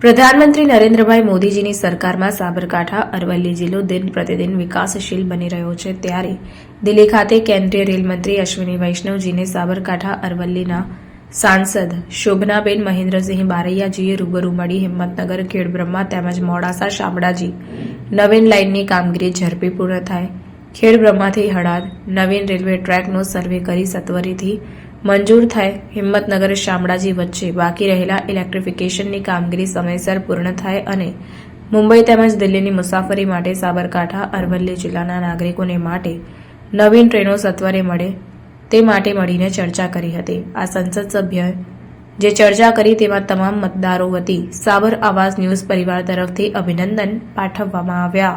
પ્રધાનમંત્રી નરેન્દ્રભાઈ મોદીજીની સરકારમાં સાબરકાંઠા, અરવલ્લી જિલ્લો દિન પ્રતિદિન વિકાસશીલ બની રહ્યો છે. ત્યારે દિલ્હી ખાતે કેન્દ્રીય રેલ મંત્રી અશ્વિની વૈષ્ણવજીને સાબરકાંઠા, અરવલ્લીના સાંસદ શોભનાબેન મહેન્દ્રસિંહ બારૈયાજીએ રૂબરૂ મળી હિંમતનગર, ખેડબ્રહ્મા તેમજ મોડાસા, શામળાજી નવીન લાઇનની કામગીરી ઝડપી પૂર્ણ થાય. ખેડબ્રહ્માથી હળાદ નવીન રેલવે ટ્રેકનો સર્વે કરી સત્વરીથી મંજૂર થાય હિંમતનગર શામળાજી વચ્ચે બાકી રહેલા ઇલેક્ટ્રિફિકેશનની કામગીરી સમયસર પૂર્ણ થાય અને મુંબઈ તેમજ દિલ્હીની મુસાફરી માટે સાબરકાંઠા, અરવલ્લી જિલ્લાના નાગરિકોને માટે નવીન ટ્રેનો સત્વરે મળે તે માટે મળીને ચર્ચા કરી હતી. આ સંસદ સભ્ય જે ચર્ચા કરી તેમાં તમામ મતદારો વતી સાબર આવાસ ન્યૂઝ પરિવાર તરફથી અભિનંદન પાઠવવામાં આવ્યા.